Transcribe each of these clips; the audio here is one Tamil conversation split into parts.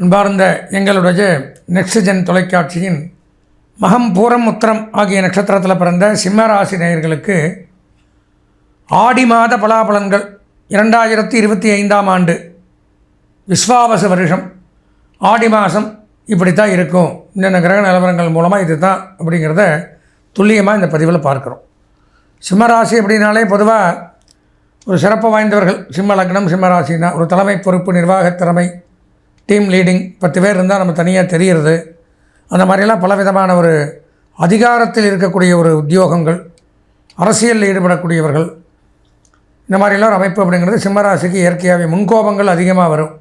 அன்பார்ந்த எங்களுடைய நெக்ஸ்ட் தொலைக்காட்சியின் மகம் பூரம் உத்திரம் ஆகிய நட்சத்திரத்தில் பிறந்த சிம்மராசி நேயர்களுக்கு ஆடி மாத பலாபலன்கள் இரண்டாயிரத்தி இருபத்தி ஐந்தாம் ஆண்டு விஸ்வாவச வருஷம். ஆடி மாதம் இப்படி தான் இருக்கும். இந்த கிரக நிலவரங்கள் மூலமாக இது தான் அப்படிங்கிறத துல்லியமாக இந்த பதிவில் பார்க்குறோம். சிம்மராசி அப்படின்னாலே பொதுவாக ஒரு சிறப்பு வாய்ந்தவர்கள். சிம்ம லக்னம் சிம்மராசினா ஒரு தலைமை பொறுப்பு நிர்வாகத் திறமை டீம் லீடிங் பத்து பேர் இருந்தால் நம்ம தனியாக தெரிகிறது அந்த மாதிரியெல்லாம் பலவிதமான ஒரு அதிகாரத்தில் இருக்கக்கூடிய ஒரு உத்தியோகங்கள். அரசியலில் ஈடுபடக்கூடியவர்கள். இந்த மாதிரிலாம் ஒரு அமைப்பு அப்படிங்கிறது சிம்மராசிக்கு இயற்கையாகவே முன்கோபங்கள் அதிகமாக வரும்.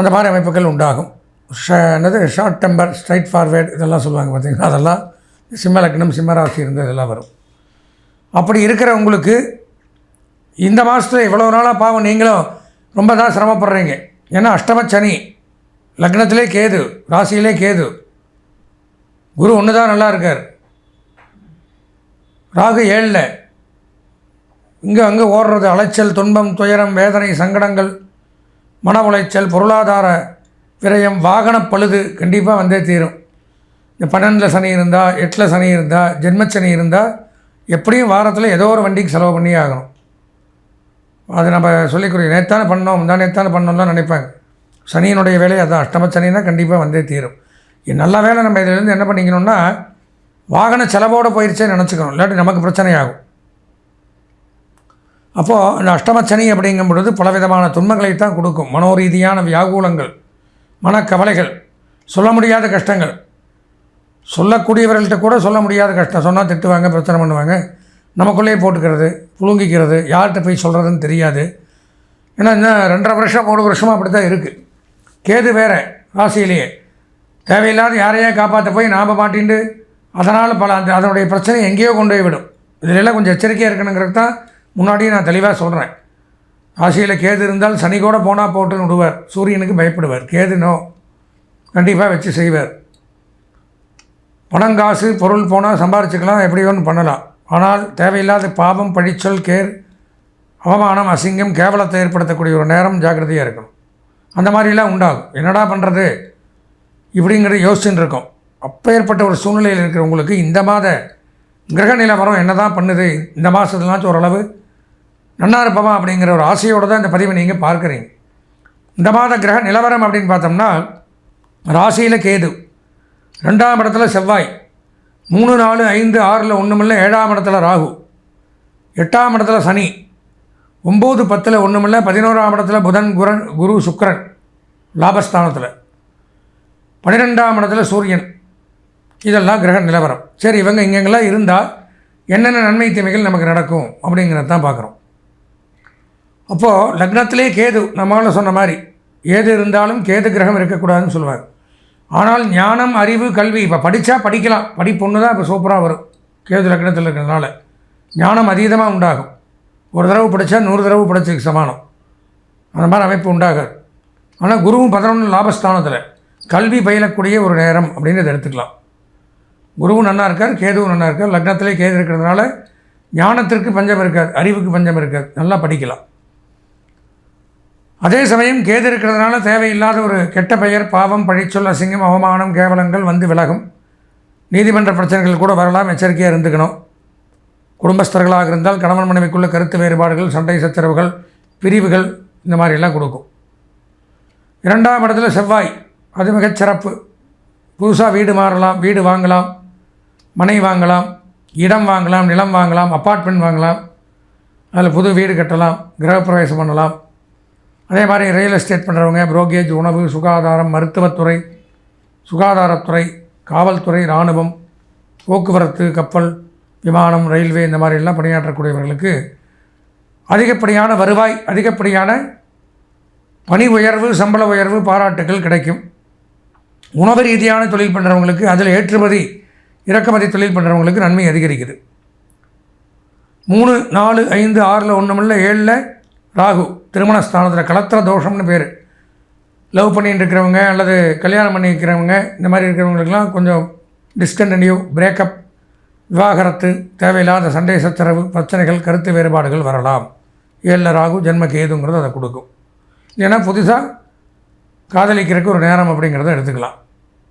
அந்த மாதிரி அமைப்புகள் உண்டாகும். ஷ என்னது? ஷார்ட் டெம்பர் ஸ்ட்ரைட் ஃபார்வேர்டு இதெல்லாம் சொல்லுவாங்க பார்த்தீங்கன்னா அதெல்லாம் சிம்ம லக்னம் சிம்மராசி இருந்து இதெல்லாம் வரும். அப்படி இருக்கிற உங்களுக்கு இந்த மாதத்தில் இவ்வளோ நாளாக பாவம் நீங்களும் ரொம்ப தான் சிரமப்படுறீங்க. ஏன்னா அஷ்டம சனி லக்னத்திலே கேது ராசியிலே கேது. குரு ஒன்று தான் நல்லா இருக்கார். ராகு ஏழில். இங்கே அங்கே ஓடுறது அலைச்சல் துன்பம் துயரம் வேதனை சங்கடங்கள் மன உளைச்சல் பொருளாதார விரயம் வாகன பழுது கண்டிப்பாக வந்தே தீரும். இந்த பன்னெண்டில் சனி இருந்தால் எட்டில் சனி இருந்தால் ஜென்மச்சனி இருந்தால் எப்படியும் வாரத்தில் ஏதோ ஒரு வண்டிக்கு செலவு பண்ணியே ஆகணும். அது நம்ம சொல்லிக்கிறோம் நேத்தானே பண்ணோம் முந்தா நேத்தானே பண்ணோம்லாம் நினைப்பாங்க. சனியினுடைய வேலை அதான். அஷ்டம சனின்னா கண்டிப்பாக வந்தே தீரும். நல்ல வேலை. நம்ம இதிலேருந்து என்ன பண்ணிக்கணும்னா வாகன செலவோடு போயிடுச்சே நினச்சிக்கணும். இல்லாட்டி நமக்கு பிரச்சனை ஆகும் அப்போது இந்த அஷ்டமச்சனி அப்படிங்கும் பொழுது பலவிதமான துன்பங்களை தான் கொடுக்கும். மனோரீதியான வியாகூலங்கள் மனக்கவலைகள் சொல்ல முடியாத கஷ்டங்கள். சொல்லக்கூடியவர்கள்ட்ட கூட சொல்ல முடியாத கஷ்டம். சொன்னால் திட்டுவாங்க பிரச்சனை பண்ணுவாங்க. நமக்குள்ளேயே போட்டுக்கிறது புழுங்கிக்கிறது யார்கிட்ட போய் சொல்கிறதுன்னு தெரியாது. ஏன்னா இன்னும் ரெண்டரை வருஷம் மூணு வருஷமாக அப்படி தான் இருக்குது கேது வேறு ராசியிலேயே. தேவையில்லாத யாரையா காப்பாற்ற போய் நாம் மாட்டின்ட்டு அதனால் பல அந்த அதனுடைய பிரச்சனை எங்கேயோ கொண்டு போய் விடும். இதிலெல்லாம் கொஞ்சம் எச்சரிக்கையாக இருக்கணுங்கிறது தான் முன்னாடியே நான் தெளிவாக சொல்கிறேன் ராசியில் கேது இருந்தால் சனி கூட போனால் போட்டுன்னு விடுவார். சூரியனுக்கு பயப்படுவார். கேது நோ கண்டிப்பாக வச்சு செய்வார். பணம் காசு பொருள் போனால் சம்பாரிச்சுக்கலாம் எப்படி ஒன்று பண்ணலாம். ஆனால் தேவையில்லாத பாவம் பழிச்சொல் கேர் அவமானம் அசிங்கம் கேவலத்தை ஏற்படுத்தக்கூடிய ஒரு நேரம் ஜாக்கிரதையாக இருக்கணும். அந்த மாதிரிலாம் உண்டாகும். என்னடா பண்ணுறது இப்படிங்கிறது யோசிச்சுட்டு இருக்கோம். அப்பேற்பட்ட ஒரு சூழ்நிலையில் இருக்கிறவங்களுக்கு இந்த மாத கிரக நிலவரம் என்ன தான் பண்ணுது? இந்த மாதத்துலாச்சும் ஓரளவு நன்னா இருப்பமா அப்படிங்கிற ஒரு ஆசையோடு தான் இந்த பதிவை நீங்கள் பார்க்குறீங்க. இந்த மாத கிரக நிலவரம் அப்படின்னு பார்த்தோம்னா ராசியில் கேது ரெண்டாம் இடத்துல செவ்வாய் மூணு நாலு ஐந்து ஆறில் ஒன்றுமில்ல ஏழாம் இடத்துல ராகு. எட்டாம் இடத்துல சனி. ஒம்பது பத்தில் ஒன்றுமில்ல பதினோராம் இடத்துல புதன் குரன் குரு சுக்கரன் லாபஸ்தானத்தில். பன்னிரெண்டாம் இடத்துல சூரியன். இதெல்லாம் கிரக நிலவரம். சரி இவங்க இங்கெங்கெல்லாம் இருந்தால் என்னென்ன நன்மை தீமைகள் நமக்கு நடக்கும் அப்படிங்கிறத தான் பார்க்குறோம். அப்போது லக்னத்திலே கேது நம்மளால் சொன்ன மாதிரி ஏது இருந்தாலும் கேது கிரகம் இருக்கக்கூடாதுன்னு சொல்லுவாங்க ஆனால் ஞானம் அறிவு கல்வி இப்போ படித்தா படிக்கலாம். படிப்பு ஒன்று தான் இப்போ சூப்பராக வரும். கேது லக்னத்தில் இருக்கிறதுனால. ஞானம் அதீதமாக உண்டாகும். ஒரு தடவை படித்தா நூறு தடவை படித்ததுக்கு சமானம். அந்த மாதிரி அமைப்பு உண்டாகாது. ஆனால் குருவும் பதினொன்று லாபஸ்தானத்தில். கல்வி பயிலக்கூடிய ஒரு நேரம் அப்படின்னு இதை எடுத்துக்கலாம். குருவும் நன்னா இருக்கார் கேதுவும் நல்லா இருக்கார். லக்னத்திலே கேது இருக்கிறதுனால ஞானத்திற்கு பஞ்சம் இருக்காது அறிவுக்கு பஞ்சம் இருக்காது. நல்லா படிக்கலாம். அதே சமயம் கேது இருக்கிறதுனால தேவையில்லாத ஒரு கெட்ட பெயர் பாவம் பழிச்சொல் அசிங்கம் அவமானம் கேவலங்கள் வந்து விலகும். நீதிமன்ற பிரச்சனைகள் கூட வரலாம் எச்சரிக்கையாக இருந்துக்கணும். குடும்பஸ்தர்களாக இருந்தால் கணவன் மனைவிக்குள்ள கருத்து வேறுபாடுகள் சண்டை சச்சரவுகள் பிரிவுகள் இந்த மாதிரிலாம் கொடுக்கும். இரண்டாம் இடத்துல செவ்வாய் அது மிகச் சிறப்பு. புதுசாக வீடு மாறலாம் வீடு வாங்கலாம் மனை வாங்கலாம் இடம் வாங்கலாம் நிலம் வாங்கலாம் அப்பார்ட்மெண்ட் வாங்கலாம் அதில் புது வீடு கட்டலாம் கிரகப்பிரவேசம் பண்ணலாம். அதே மாதிரி ரியல் எஸ்டேட் பண்ணுறவங்க புரோக்கேஜ் உணவு சுகாதாரம் மருத்துவத்துறை சுகாதாரத்துறை காவல்துறை இராணுவம் போக்குவரத்து கப்பல் விமானம் ரயில்வே இந்த மாதிரி எல்லாம் பணியாற்றக்கூடியவர்களுக்கு அதிகப்படியான வருவாய் அதிகப்படியான பணி உயர்வு சம்பள உயர்வு பாராட்டுகள் கிடைக்கும். உணவு ரீதியான தொழில் பண்ணுறவங்களுக்கு அதில் ஏற்றுமதி இறக்குமதி தொழில் பண்ணுறவங்களுக்கு நன்மை அதிகரிக்குது. மூணு நாலு ஐந்து ஆறில் ஒன்றுமில்ல ஏழில் ராகு திருமணஸ்தானத்தில் கலத்திர தோஷம்னு பேர். லவ் பண்ணிட்டு இருக்கிறவங்க அல்லது கல்யாணம் பண்ணி இருக்கிறவங்க இந்த மாதிரி இருக்கிறவங்களுக்கெல்லாம் கொஞ்சம் டிஸ்கண்டினியூ பிரேக்கப் விவாகரத்து தேவையில்லாத சண்டை சச்சரவு பிரச்சனைகள் கருத்து வேறுபாடுகள் வரலாம். ஏழில் ராகு ஜென்ம கேதுங்கிறது அதை கொடுக்கும். ஏன்னா புதுசாக காதலிக்கிறதுக்கு ஒரு நேரம் அப்படிங்கிறத எடுத்துக்கலாம்.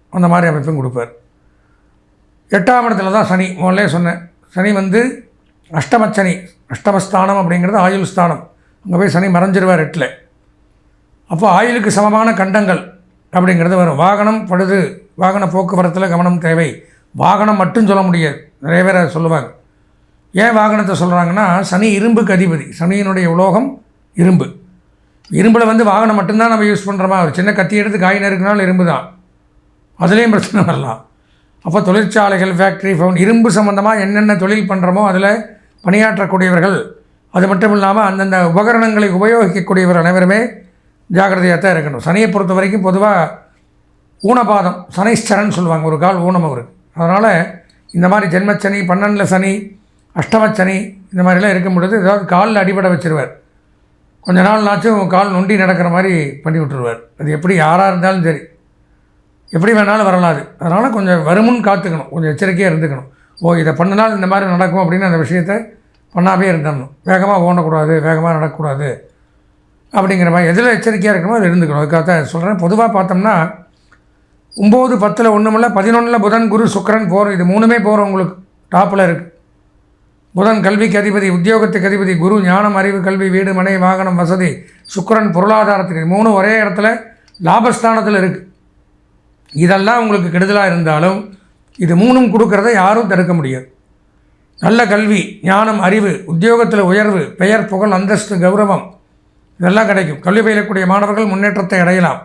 அந்த மாதிரி அமைப்பும் கொடுப்பார். எட்டாம் இடத்துல தான் சனி முதல்ல சொன்னேன். சனி வந்து அஷ்டமச்சனி அஷ்டமஸ்தானம் அப்படிங்கிறது ஆயுள் ஸ்தானம். அங்கே போய் சனி மறைஞ்சிருவார் எட்டில். அப்போ ஆயுளுக்கு சமமான கண்டங்கள் அப்படிங்கிறது வரும். வாகனம் பழுது வாகன போக்குவரத்தில் கவனம் தேவை. வாகனம் மட்டும் சொல்ல முடியாது. நிறைய பேர் அதை சொல்லுவாங்க. ஏன் வாகனத்தை சொல்கிறாங்கன்னா சனி இரும்புக்கு அதிபதி. சனியினுடைய உலோகம் இரும்பு. இரும்பில் வந்து வாகனம் மட்டும்தான் நம்ம யூஸ் பண்ணுறோமா ஒரு சின்ன கத்தி எடுத்து காய் நறுக்கினாலும் இரும்பு தான். அதுலேயும் பிரச்சனை வரலாம். அப்போ தொழிற்சாலைகள் ஃபேக்ட்ரி ஃபவுன் இரும்பு சம்மந்தமாக என்னென்ன தொழில் பண்ணுறோமோ அதில் பணியாற்றக்கூடியவர்கள் அது மட்டும் இல்லாமல் அந்தந்த உபகரணங்களை உபயோகிக்கக்கூடியவர் அனைவருமே ஜாக்கிரதையாக தான் இருக்கணும். சனியை பொறுத்த வரைக்கும் பொதுவாக ஊனபாதம் சனைஸ்சரன் சொல்லுவாங்க ஒரு கால் ஊனம் அவருக்கு. அதனால் இந்த மாதிரி ஜென்மச்சனி பன்னெண்டில் சனி அஷ்டமச்சனி இந்த மாதிரிலாம் இருக்கும் பொழுது ஏதாவது காலில் அடிபட வச்சுருவார். கொஞ்ச நாள்னாச்சும் கால் நொண்டி நடக்கிற மாதிரி பண்ணி விட்டுருவார். அது எப்படி யாராக இருந்தாலும் சரி. எப்படி வேணாலும் வரலாது. அதனால் கொஞ்சம் வருமுன் காத்துக்கணும். கொஞ்சம் எச்சரிக்கையாக இருந்துக்கணும். ஓ இதை பண்ணினால் இந்த மாதிரி நடக்கும் அப்படின்னு அந்த விஷயத்தை பண்ணாமே இருந்துடணும். வேகமாக ஓடக்கூடாது வேகமாக நடக்கக்கூடாது அப்படிங்கிற மாதிரி எதில் எச்சரிக்கையாக இருக்கணுமோ அது இருந்துக்கணும். அதுக்காக தான் சொல்கிறேன் பொதுவாக பார்த்தோம்னா ஒம்பது பத்தில் ஒன்றுமில்ல பதினொன்றில் புதன் குரு சுக்கரன் போகிறோம் இது மூணுமே போகிறோம் உங்களுக்கு டாப்பில் இருக்குது புதன் கல்விக்கு அதிபதி உத்தியோகத்துக்கு அதிபதி குரு ஞானம் அறிவு கல்வி வீடு மனை வாகனம் வசதி சுக்கரன் பொருளாதாரத்துக்கு மூணு ஒரே இடத்துல லாபஸ்தானத்தில் இருக்குது இதெல்லாம் உங்களுக்கு கெடுதலாக இருந்தாலும் இது மூணும் கொடுக்கறத யாரும் தடுக்க முடியாது. நல்ல கல்வி ஞானம் அறிவு உத்தியோகத்தில் உயர்வு பெயர் புகழ் அந்தஸ்து கௌரவம் இதெல்லாம் கிடைக்கும். கல்வி பயிலக்கூடிய மாணவர்கள் முன்னேற்றத்தை அடையலாம்.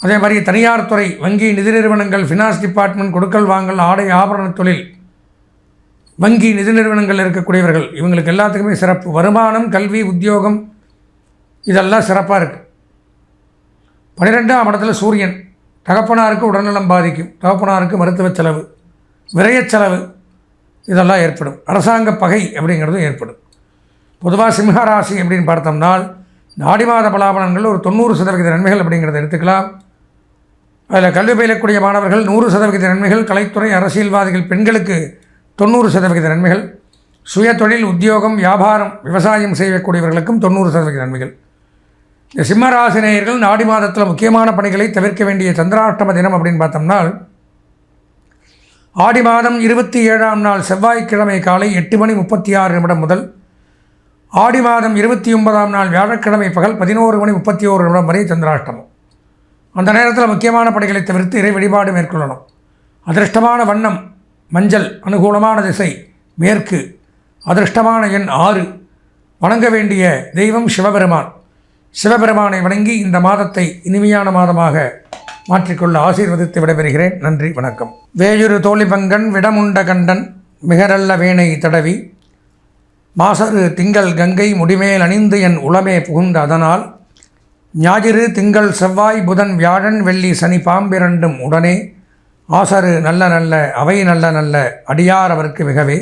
அதே மாதிரி தனியார் துறை வங்கி நிதி நிறுவனங்கள் ஃபினான்ஸ் டிபார்ட்மெண்ட் கொடுக்கல் வாங்கல் ஆடை ஆபரண தொழில் வங்கி நிதி நிறுவனங்கள் இருக்கக்கூடியவர்கள் இவங்களுக்கு எல்லாத்துக்குமே சிறப்பு. வருமானம் கல்வி உத்தியோகம் இதெல்லாம் சிறப்பாக இருக்குது பன்னிரெண்டாம் இடத்துல சூரியன் தகப்பனாருக்கு உடல்நலம் பாதிக்கும். தகப்பனாருக்கு மருத்துவ செலவு விரயச் செலவு இதெல்லாம் ஏற்படும். அரசாங்க பகை அப்படிங்கிறதும் ஏற்படும். பொதுவாக சிம்மராசி அப்படின்னு பார்த்தோம்னால் நாடி மாத பலாபலன்கள் ஒரு தொண்ணூறு சதவிகித நன்மைகள் அப்படிங்கிறத எடுத்துக்கலாம். அதில் கல்வி பயிலக்கூடிய மாணவர்கள் நூறு சதவிகித நன்மைகள் கலைத்துறை அரசியல்வாதிகள் பெண்களுக்கு தொண்ணூறு சதவிகித நன்மைகள். சுய தொழில் உத்தியோகம் வியாபாரம் விவசாயம் செய்யக்கூடியவர்களுக்கும் தொண்ணூறு சதவிகித நன்மைகள். இந்த சிம்மராசினியர்கள் நாடி மாதத்தில் முக்கியமான பணிகளை தவிர்க்க வேண்டிய சந்திராஷ்டம தினம் அப்படின்னு பார்த்தோம்னா ஆடி மாதம் இருபத்தி ஏழாம் நாள் செவ்வாய்க்கிழமை காலை எட்டு மணி முப்பத்தி ஆறு நிமிடம் முதல் ஆடி மாதம் இருபத்தி ஒன்பதாம் நாள் வியாழக்கிழமை பகல் பதினோரு மணி முப்பத்தி ஓரு நிமிடம் வரை சந்திராஷ்டமம். அந்த நேரத்தில் முக்கியமான பணிகளை தவிர்த்து இறை வழிபாடு மேற்கொள்ளணும். அதிர்ஷ்டமான வண்ணம் மஞ்சள் அனுகூலமான திசை மேற்கு அதிர்ஷ்டமான எண் ஆறு. வணங்க வேண்டிய தெய்வம் சிவபெருமான். சிவபெருமானை வணங்கி இந்த மாதத்தை இனிமையான மாதமாக மாற்றிக்கொள்ள ஆசீர்வதித்து விடைபெறுகிறேன். நன்றி வணக்கம். வேயுரு தோழிபங்கன் விடமுண்ட கண்டன் மிகரல்ல வேணை தடவி மாசரு திங்கள் கங்கை முடிமேல் அணிந்து என் உளமே புகுந்த அதனால் ஞாயிறு திங்கள் செவ்வாய் புதன் வியாழன் வெள்ளி சனி பாம்பிரண்டும் உடனே ஆசரு நல்ல நல்ல அவை நல்ல நல்ல அடியார் அவருக்கு மிகவே.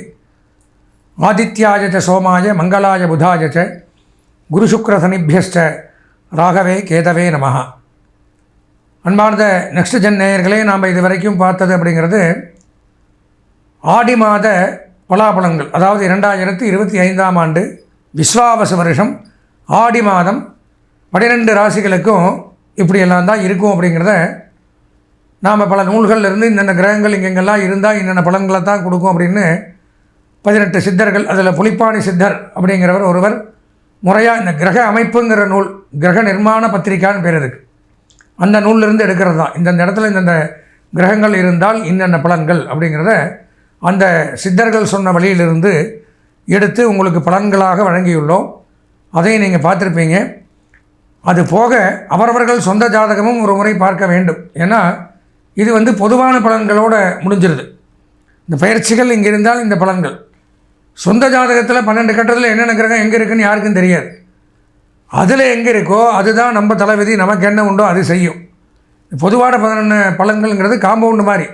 ஆதித்யாய சோமாய மங்களாய புதாய ச குரு சனிபியஸ்ட ராகவே கேதவே நமகா அன்பார்ந்த நெக்ஸ்ட் ஜென் நேயர்களே நாம் இது வரைக்கும் பார்த்தது அப்படிங்கிறது ஆடி மாத பலாபலங்கள் அதாவது இரண்டாயிரத்தி இருபத்தி ஐந்தாம் ஆண்டு விஸ்வாவச வருஷம் ஆடி மாதம் பன்னிரெண்டு ராசிகளுக்கும் இப்படியெல்லாம் தான் இருக்கும் அப்படிங்கிறத நாம் பல நூல்களில் இருந்து இந்தந்த கிரகங்கள் இங்கெங்கெல்லாம் இருந்தால் என்னென்ன பலன்களை தான் கொடுக்கும் அப்படின்னு பதினெட்டு சித்தர்கள் அதில் புலிப்பாணி சித்தர் அப்படிங்கிறவர் ஒருவர் முறையாக இந்த கிரக அமைப்புங்கிற நூல் கிரக நிர்மாண பத்திரிக்கான்னு பேர் இருக்குது அந்த நூலிலிருந்து எடுக்கிறது தான். இந்தந்த இடத்துல இந்தந்த கிரகங்கள் இருந்தால் இன்னென்ன பலன்கள் அப்படிங்கிறத அந்த சித்தர்கள் சொன்ன வழியிலிருந்து எடுத்து உங்களுக்கு பலன்களாக வழங்கியுள்ளோம். அதையும் நீங்கள் பார்த்துருப்பீங்க. அது போக அவரவர்கள் சொந்த ஜாதகமும் ஒரு முறை பார்க்க வேண்டும். ஏன்னா இது வந்து பொதுவான பலன்களோடு முடிஞ்சிருது. இந்த பயிற்சிகள் இங்கே இருந்தால் இந்த பலன்கள். சொந்த ஜாதகத்தில் பன்னெண்டு கட்டத்தில் என்னென்ன கிரகம் எங்கே இருக்குன்னு யாருக்கும் தெரியாது. அதில் எங்கே இருக்கோ அதுதான் நம்ம தலைவிதி நமக்கு என்ன உண்டோ அது செய்யும். பொதுவான பதினொன்று பழங்கள்ங்கிறது காம்பவுண்டு மாதிரி.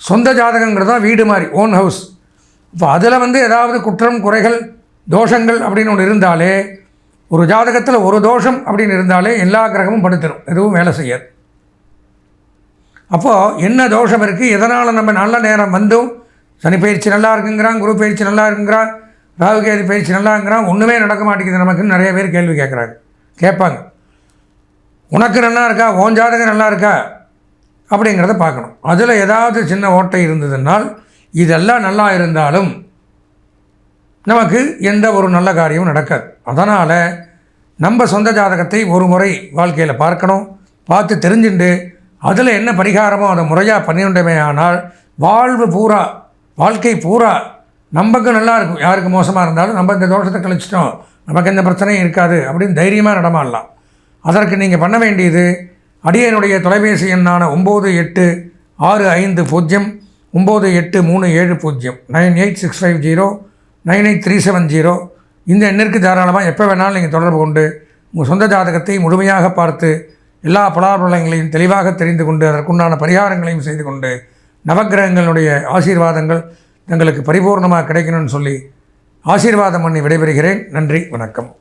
சொந்த ஜாதகங்கிறது தான் வீடு மாதிரி ஓன் ஹவுஸ் இப்போ அதில் வந்து ஏதாவது குற்றம் குறைகள் தோஷங்கள் அப்படின்னு ஒன்று இருந்தாலே ஒரு ஜாதகத்தில் ஒரு தோஷம் அப்படின்னு இருந்தாலே எல்லா கிரகமும் படுத்துரும் எதுவும் வேலை செய்யாது. அப்போது என்ன தோஷம் இருக்குது எதனால் நம்ம நல்ல நேரம் வந்தும் சனி பயிற்சி நல்லா இருக்குங்கிறான் குரு பயிற்சி நல்லா இருக்குங்கிறான் ராகுகேது பயிற்சி நல்லாங்கிறான் ஒன்றுமே நடக்க மாட்டேங்குது நமக்குன்னு நிறைய பேர் கேள்வி கேட்குறாங்க. கேட்பாங்க. உனக்கு நல்லா இருக்கா? உன் ஜாதகம் நல்லா இருக்கா? அப்படிங்கிறத பார்க்கணும். அதில் ஏதாவது சின்ன ஓட்டை இருந்ததுனால் இதெல்லாம் நல்லா இருந்தாலும் நமக்கு எந்த ஒரு நல்ல காரியமும் நடக்காது. அதனால் நம்ம சொந்த ஜாதகத்தை ஒரு முறை வாழ்க்கையில் பார்க்கணும். பார்த்து தெரிஞ்சுண்டு அதில் என்ன பரிகாரமோ அதை முறையாக பண்ணியுண்டமே ஆனால் வாழ்வு பூரா வாழ்க்கை பூரா நமக்கு நல்லா இருக்கும். யாருக்கு மோசமாக இருந்தாலும் நம்ம இந்த தோஷத்தை கழிச்சிட்டோம். நமக்கு எந்த பிரச்சனையும் இருக்காது அப்படின்னு தைரியமாக நடமாடலாம். அதற்கு நீங்கள் பண்ண வேண்டியது அடியனுடைய தொலைபேசி எண்ணான ஒம்பது எட்டு ஆறு ஐந்து பூஜ்ஜியம் ஒம்பது எட்டு மூணு ஏழு பூஜ்ஜியம் nine eight six five zero nine eight three seven zero. இந்த எண்ணிற்கு தாராளமாக எப்போ வேணாலும் நீங்கள் தொடர்பு கொண்டு உங்கள் சொந்த ஜாதகத்தை முழுமையாக பார்த்து எல்லா பலாபலங்களையும் தெளிவாக தெரிந்து கொண்டு அதற்குண்டான பரிகாரங்களையும் செய்து கொண்டு நவக்கிரகங்களுடைய ஆசீர்வாதங்கள் தங்களுக்கு பரிபூர்ணமாக கிடைக்கணும்னு சொல்லி ஆசீர்வாதம் பண்ணி விடைபெறுகிறேன். நன்றி வணக்கம்.